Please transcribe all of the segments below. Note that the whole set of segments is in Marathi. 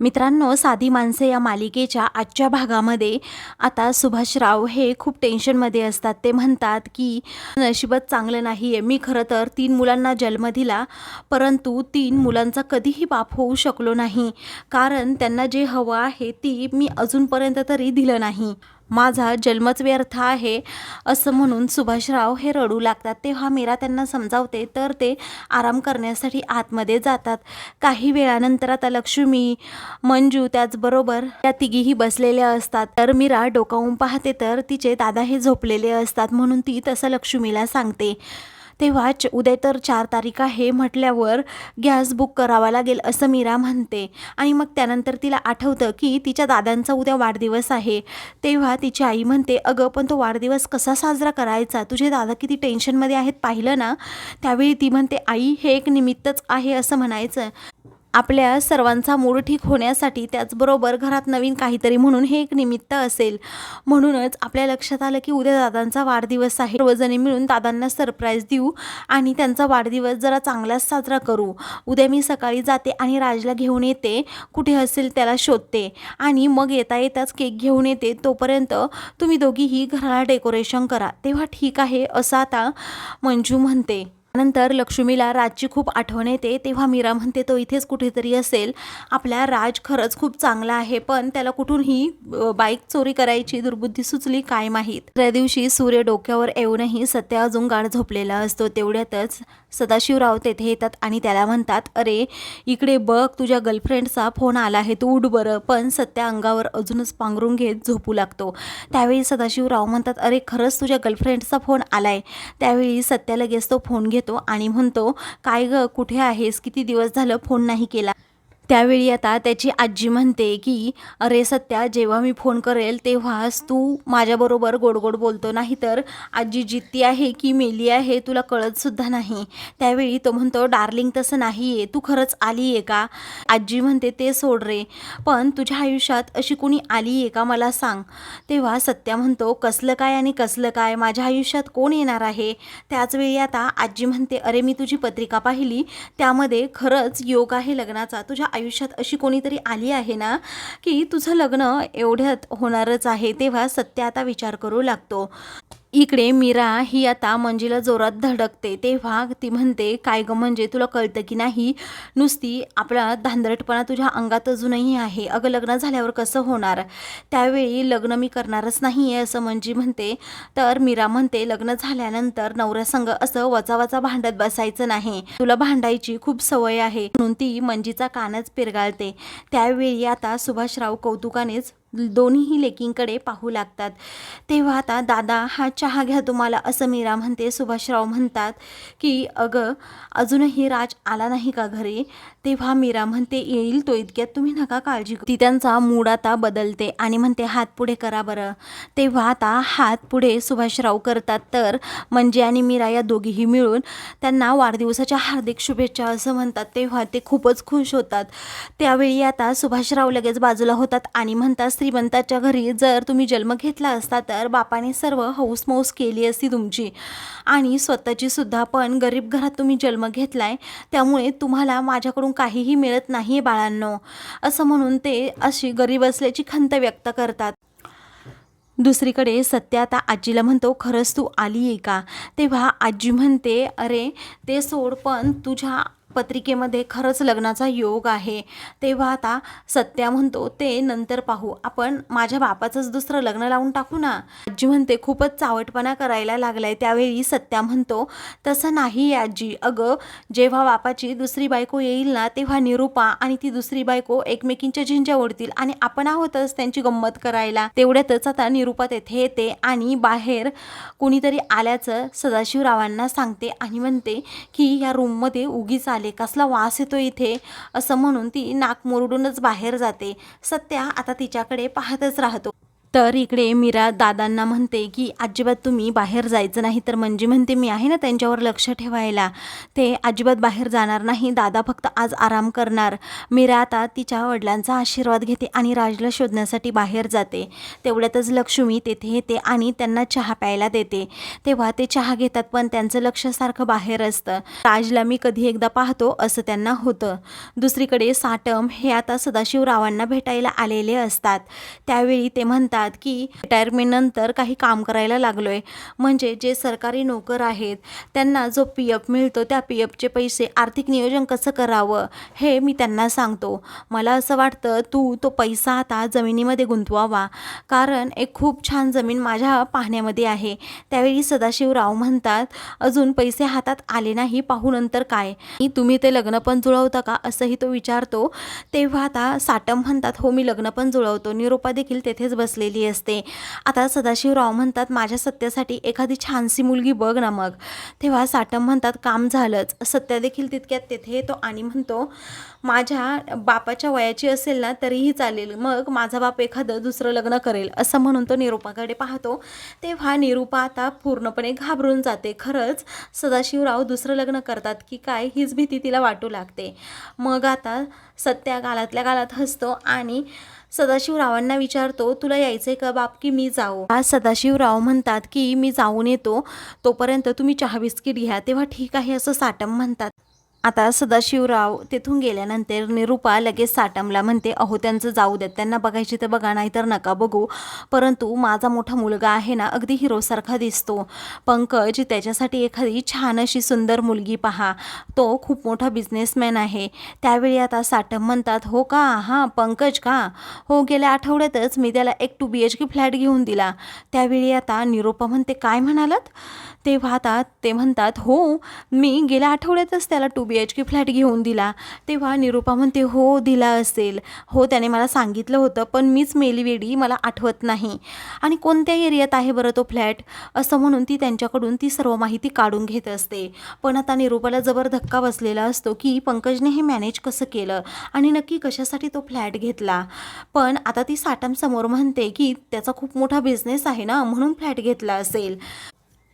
मित्रांनो साधी माणसे या मालिकेच्या आजच्या भागामध्ये आता सुभाषराव हे खूप टेन्शनमध्ये असतात. ते म्हणतात की नशिबत चांगलं नाही आहे मी खरं तर तीन मुलांना जन्म दिला परंतु तीन मुलांचा कधीही बाप होऊ शकलो नाही. कारण त्यांना जे हवं आहे ती मी अजूनपर्यंत तरी दिलं नाही. माझा जन्मच व्यर्थ आहे असं म्हणून सुभाषराव हे रडू लागतात. तेव्हा मीरा त्यांना समजावते तर ते आराम करण्यासाठी आतमध्ये जातात. काही वेळानंतर आता लक्ष्मी मंजू त्याचबरोबर त्या तिघीही बसलेल्या असतात. तर मीरा डोकावून पाहते तर तिचे दादा हे झोपलेले असतात म्हणून ती तसं लक्ष्मीला सांगते. तेव्हा च उद्या तर चार तारीख आहे म्हटल्यावर गॅस बुक करावा लागेल असं मीरा म्हणते. आणि मग त्यानंतर तिला आठवतं की तिच्या दादांचा उद्या वाढदिवस आहे. तेव्हा तिची आई म्हणते अगं पण तो वाढदिवस कसा साजरा करायचा? तुझे दादा किती टेन्शनमध्ये आहेत पाहिलं ना? त्यावेळी ती म्हणते आई हे एक निमित्तच आहे असं म्हणायचं. आपल्या सर्वांचा मूड ठीक होण्यासाठी त्याचबरोबर घरात नवीन काहीतरी म्हणून हे एक निमित्त असेल. म्हणूनच आपल्या लक्षात आलं की उद्या दादांचा वाढदिवस आहे. सर्वजणी मिळून दादांना सरप्राईज देऊ आणि त्यांचा वाढदिवस जरा चांगलाच साजरा करू. उद्या मी सकाळी जाते आणि राजला घेऊन येते. कुठे असेल त्याला शोधते आणि मग येता येताच केक घेऊन येते. तोपर्यंत तुम्ही दोघीही घराला डेकोरेशन करा. तेव्हा ठीक आहे असं आता मंजू म्हणते. नंतर लक्ष्मीला राजची खूप आठवण येते. तेव्हा मीरा म्हणते तो इथेच कुठेतरी असेल. आपला राज खरंच खूप चांगला आहे पण त्याला कुठूनही बाईक चोरी करायची दुर्बुद्धी सुचली काय माहीत? त्या दिवशी सूर्य डोक्यावर येऊनही सत्य अजून गाढ झोपलेला असतो. तेवढ्यातच सदाशिवराव तेथे येतात आणि त्याला म्हणतात अरे इकडे बघ तुझ्या गर्लफ्रेंडचा फोन आला आहे तू उठ बरं. पण सत्या अंगावर अजूनच पांघरून घेत झोपू लागतो. त्यावेळी सदाशिवराव म्हणतात अरे खरंच तुझ्या गर्लफ्रेंडचा फोन आलाय. त्यावेळी सत्या लगेच तो फोन घेत आणि म्हणतो काय ग कुठे आहेस? किती दिवस झालं फोन नाही केला? त्यावेळी आता त्याची आजी म्हणते की अरे सत्या जेव्हा मी फोन करेल तेव्हाच तू माझ्याबरोबर गोड गोड बोलतो. नाही तर आजी जित्ती आहे की मेली आहे तुला कळतसुद्धा नाही. त्यावेळी तो म्हणतो डार्लिंग तसं नाही आहे तू खरंच आली आहे का? आजी म्हणते ते सोड रे. पण तुझ्या आयुष्यात अशी कुणी आली आहे का? मला सांग. तेव्हा सत्या म्हणतो कसलं काय आणि कसलं काय? माझ्या आयुष्यात कोण येणार आहे? त्याचवेळी आता आजी म्हणते अरे मी तुझी पत्रिका पाहिली. त्यामध्ये खरंच योग आहे लग्नाचा. तुझ्या आयुष्यात अशी कोणीतरी आली आहे ना की तुझं लग्न एवढ्यात होणारच आहे तेव्हा सत्य आता विचार करू लागतो. इकडे मीरा ही आता मंजीला जोरात धडकते. तेव्हा ती म्हणते काय गं म्हणजे तुला कळतं की नाही? नुसती आपला धांदरटपणा तुझ्या अंगात अजूनही आहे. अगं लग्न झाल्यावर कसं होणार? त्यावेळी लग्न मी करणारच नाही आहे असं मंजी म्हणते. तर मीरा म्हणते लग्न झाल्यानंतर नवऱ्यासंग असं वचावचा भांडत बसायचं नाही. तुला भांडायची खूप सवय आहे. म्हणून ती मंजीचा कानच पिरगाळते. त्यावेळी आता सुभाषराव कौतुकानेच दोन्हीही लेकींकडे पाहू लागतात. तेव्हा आता दादा हा चहा घ्या तुम्हाला असं मीरा म्हणते सुभाषराव म्हणतात की अगं अजूनही राज आला नाही का घरी? तेव्हा मीरा म्हणते येईल तो इतक्यात तुम्ही नका काळजी ती त्यांचा मूड आता बदलते आणि म्हणते हात पुढे करा बरं. तेव्हा आता हात पुढे सुभाषराव करतात तर म्हणजे आणि मीरा या दोघीही मिळून त्यांना वाढदिवसाच्या हार्दिक शुभेच्छा असं म्हणतात. तेव्हा ते खूपच खुश होतात. त्यावेळी आता सुभाषराव लगेच बाजूला होतात आणि म्हणतात श्रीमंताच्या घरी जर तुम्ही जन्म घेतला असता तर बापाने सर्व हौसमौस केली असती तुमची. आणि स्वतःची सुद्धा पण गरीब घरात तुम्ही जन्म घेतलाय त्यामुळे तुम्हाला माझ्याकडून काहीही मिळत नाही आहे बाळांनो. असं म्हणून ते अशी गरीब असल्याची खंत व्यक्त करतात. दुसरीकडे सत्य आता आजीला म्हणतो खरंच तू आली आहे का? तेव्हा आजी म्हणते अरे ते सोड पण तुझ्या पत्रिकेमध्ये खरंच लग्नाचा योग आहे. तेव्हा आता सत्या म्हणतो ते नंतर पाहू. आपण माझ्या बापाचंच दुसरं लग्न लावून टाकू ना. आजी म्हणते खूपच चावटपणा करायला लागलाय. त्यावेळी सत्या म्हणतो तसं नाही आजी. अगं जेव्हा बापाची दुसरी बायको येईल ना तेव्हा निरूपा आणि ती दुसरी बायको एकमेकींच्या झिंज्या ओढतील आणि आपण आहोतच त्यांची गंमत करायला. तेवढ्यातच आता निरूपा तेथे येते आणि बाहेर कुणीतरी आल्याचं सदाशिवरावांना सांगते आणि म्हणते की या रूममध्ये उगीच आले कसला वास येतो इथे? असं म्हणून ती नाक मुरडूनच बाहेर जाते. सत्या आता तिच्याकडे पाहतच राहतो. तर इकडे मीरा दादांना म्हणते की अजिबात तुम्ही बाहेर जायचं नाही. तर म्हणजे म्हणते मी आहे ना त्यांच्यावर लक्ष ठेवायला. ते अजिबात बाहेर जाणार नाही दादा फक्त आज आराम करणार. मीरा आता तिच्या वडिलांचा आशीर्वाद घेते आणि राजला शोधण्यासाठी बाहेर जाते. तेवढ्यातच लक्ष्मी तेथे येते आणि त्यांना चहा प्यायला देते. तेव्हा ते चहा घेतात पण त्यांचं लक्ष सारखं बाहेर असतं. राजला मी कधी एकदा पाहतो असं त्यांना होतं. दुसरीकडे साटम हे आता सदाशिवरावांना भेटायला आलेले असतात. त्यावेळी ते म्हणतात की रिटायरमेंटनंतर काही काम करायला लागलोय. म्हणजे जे सरकारी नोकर आहेत त्यांना जो पी एफ मिळतो त्या पी एफचे पैसे आर्थिक नियोजन कसं करावं हे मी त्यांना सांगतो. मला असं वाटतं तू तो पैसा आता जमिनीमध्ये गुंतवावा. कारण एक खूप छान जमीन माझ्या पाहण्यामध्ये आहे. त्यावेळी सदाशिवराव म्हणतात अजून पैसे हातात आले नाही पाहू नंतर काय? तुम्ही ते लग्न पण जुळवता का? असंही तो विचारतो. तेव्हा आता साटम म्हणतात हो मी लग्न पण जुळवतो. निरोपा देखील तेथेच बसले बसलेली असते. आता सदाशिवराव म्हणतात माझ्या सत्यासाठी एखादी छानशी मुलगी बघ ना मग. तेव्हा साटम म्हणतात काम झालंच. सत्या देखील तितक्यात तेथे येतो आणि म्हणतो माझ्या बापाच्या वयाची असेल ना तरीही चालेल. मग माझा बाप एखादं दुसरं लग्न करेल. असं म्हणून तो निरूपाकडे पाहतो. तेव्हा निरूपा आता पूर्णपणे घाबरून जाते. खरंच सदाशिवराव दुसरं लग्न करतात की काय हीच भीती तिला वाटू लागते. मग आता सत्या गालातल्या गालात हसतो आणि सदाशिवरावांना विचारतो तुला यायचंय का बाप की मी जाऊ? आज सदाशिवराव म्हणतात की मी जाऊन येतो. तोपर्यंत तुम्ही चहा बिस्किट घ्या. तेव्हा ठीक आहे असं साटम म्हणतात. आता सदाशिवराव तिथून गेल्यानंतर निरूपा लगेच साटमला म्हणते अहो त्यांचं जाऊ देत त्यांना बघायची तर बघा नाही तर नका बघू. परंतु माझा मोठा मुलगा आहे ना अगदी हिरोसारखा दिसतो. पंकज त्याच्यासाठी एखादी छान अशी सुंदर मुलगी पहा. तो खूप मोठा बिझनेसमॅन आहे. त्यावेळी आता साटम म्हणतात हो का? हां पंकज का? हो गेल्या आठवड्यातच मी त्याला एक two B H K flat घेऊन दिला. त्यावेळी आता निरूपा म्हणते काय म्हणालात? तेव्हा आता ते म्हणतात हो मी गेल्या आठवड्यातच त्याला two B H K flat घेऊन दिला. तेव्हा निरूपा म्हणते हो दिला असेल. हो त्याने मला सांगितलं होतं पण मीच मेलीवेडी मला आठवत नाही. आणि कोणत्या एरियात आहे बरं तो फ्लॅट असं म्हणून ती त्यांच्याकडून ती सर्व माहिती काढून घेत असते. पण आता निरूपाला जबर धक्का बसलेला असतो की पंकजने हे मॅनेज कसं केलं आणि नक्की कशासाठी तो फ्लॅट घेतला. पण आता ती साटमसमोर म्हणते की त्याचा खूप मोठा बिझनेस आहे ना म्हणून फ्लॅट घेतला असेल.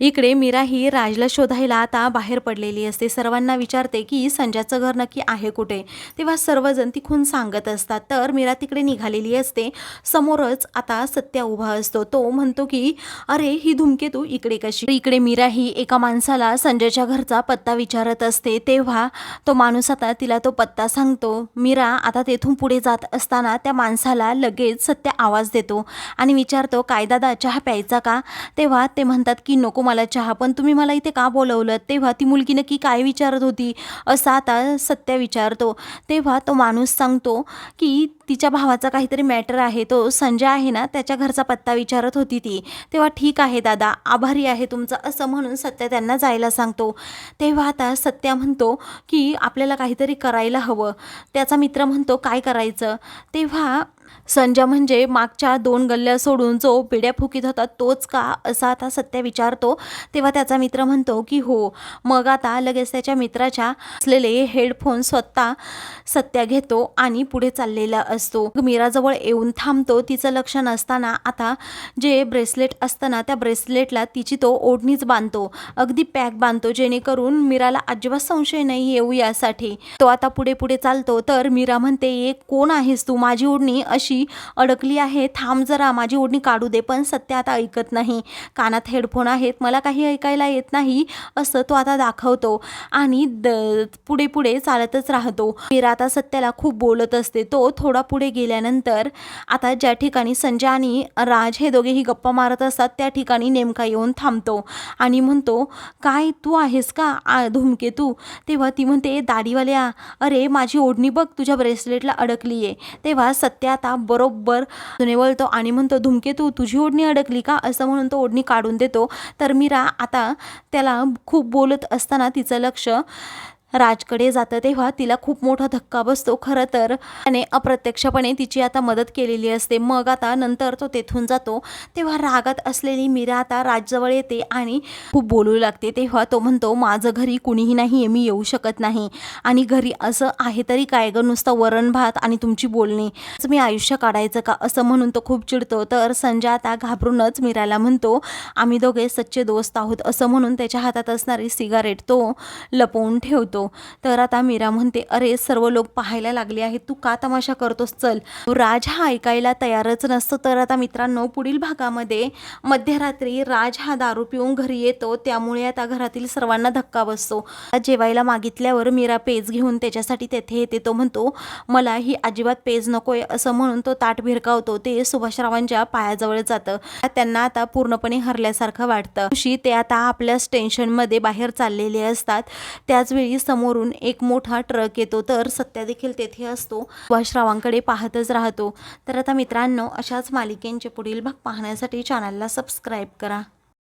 इकडे मीरा ही राजला शोधायला आता बाहेर पडलेली असते. सर्वांना विचारते की संजयचं घर नक्की आहे कुठे? तेव्हा सर्वजण तिखून सांगत असतात. तर मीरा तिकडे निघालेली असते. समोरच आता सत्या उभा असतो. तो म्हणतो की अरे ही धुमकेतू इकडे कशी? इकडे मीरा ही एका माणसाला संजयच्या घरचा पत्ता विचारत असते. तेव्हा तो माणूस आता तिला तो पत्ता सांगतो. मीरा आता तेथून पुढे जात असताना त्या माणसाला लगेच सत्य आवाज देतो आणि विचारतो काय दादा चहा प्यायचा का? तेव्हा ते म्हणतात की नको मला चहा पण तुम्ही मला इथे का बोलवलं? तेव्हा ती मुलगी नक्की काय विचारत होती? असं आता सत्य विचारतो. तेव्हा तो माणूस सांगतो की तिच्या भावाचा काहीतरी मॅटर आहे. तो संजय आहे ना त्याच्या घरचा पत्ता विचारत होती ती. तेव्हा ठीक आहे दादा आभारी आहे तुमचं असं म्हणून सत्या त्यांना जायला सांगतो. तेव्हा आता सत्या म्हणतो की आपल्याला काहीतरी करायला हवं. त्याचा मित्र म्हणतो काय करायचं? तेव्हा संजय म्हणजे मागच्या दोन गल्ल्या सोडून जो पिढ्या फुकीत होता तोच का? असा आता सत्या विचारतो. तेव्हा त्याचा मित्र म्हणतो की हो मग आता लगेच त्याच्या मित्राच्या असलेले हेडफोन स्वतः सत्या घेतो आणि पुढे चाललेला असतो. मीराजवळ येऊन थांबतो. तिचं लक्ष नसताना आता जे ब्रेसलेट असतं ना त्या ब्रेसलेटला तिची तो ओढणीच बांधतो. अगदी पॅक बांधतो जेणेकरून मीराला अजिबात संशय नाही येऊ यासाठी. तो आता पुढे पुढे चालतो. तर मीरा म्हणते कोण आहेस तू? माझी ओढणी अशी अडकली आहे. थांब जरा माझी ओढणी काढू दे पण सत्य आता ऐकत नाही. कानात हेडफोन आहेत मला काही ऐकायला येत नाही असं तो आता दाखवतो. आणि द पुढे पुढे चालतच राहतो. मीरा आता सत्याला खूप बोलत असते. तो थोडा पुढे गेल्यानंतर आता ज्या ठिकाणी संजय आणि राज हे दोघेही गप्पा मारत असतात त्या ठिकाणी नेमका येऊन थांबतो आणि म्हणतो काय तू आहेस का? आ धुमकेतू तेव्हा ती म्हणते दाढीवाल्या अरे माझी ओढणी बघ तुझ्या ब्रेसलेटला अडकली आहे तेव्हा सत्या आता बरोबर निवळतो आणि म्हणतो धुमकेतू तुझी ओढणी अडकली का? असं म्हणून तो ओढणी काढून देतो. तर मीरा आता त्याला खूप बोलत असताना तिचं लक्ष राजकडे जातं तेव्हा तिला खूप मोठा धक्का बसतो खरं तर. त्याने अप्रत्यक्षपणे तिची आता मदत केलेली असते. मग आता नंतर तो तेथून जातो. तेव्हा रागात असलेली मीरा आता राजजवळ येते आणि खूप बोलू लागते. तेव्हा तो म्हणतो माझं घरी कुणीही नाही आहे मी येऊ शकत नाही. आणि घरी असं आहे तरी काय गं नुसतं वरण भात आणि तुमची बोलणी. मी आयुष्य काढायचं का? असं म्हणून तो खूप चिडतो. तर संजय आता घाबरूनच मीराला म्हणतो आम्ही दोघे सच्चे दोस्त आहोत. असं म्हणून त्याच्या हातात असणारी सिगारेट तो लपवून ठेवतो. तर आता मीरा म्हणते अरे सर्व लोक पाहायला लागले आहेत. तू का तमाशा करतोस? चल. राज हा ऐकायला तयारच नसतो. तर आता मित्रांनो पुढील भागामध्ये मध्यरात्री राज हा दारू पिऊन घरी येतो. त्यामुळे आता घरातील सर्वांना धक्का बसतो. जेवायला मागितल्यावर मीरा पेज घेऊन त्याच्यासाठी तेथे येते. तो म्हणतो मला ही अजिबात पेज नकोय. असं म्हणून तो ताट भिरकावतो. ते सुभाषरावांच्या पायाजवळ जातं. त्यांना आता पूर्णपणे हरल्यासारखं वाटतं. ते आता आपल्याच टेन्शनमध्ये बाहेर चाललेले असतात. त्याचवेळी समोरून एक मोठा ट्रक येतो तर सत्या देखील तेथे असतो. श्रावांकडे पाहतच राहतो. तर आता मित्रांनो अशाच मालिकेंचे पुढील भाग पाहण्यासाठी चॅनलला सबस्क्राईब करा.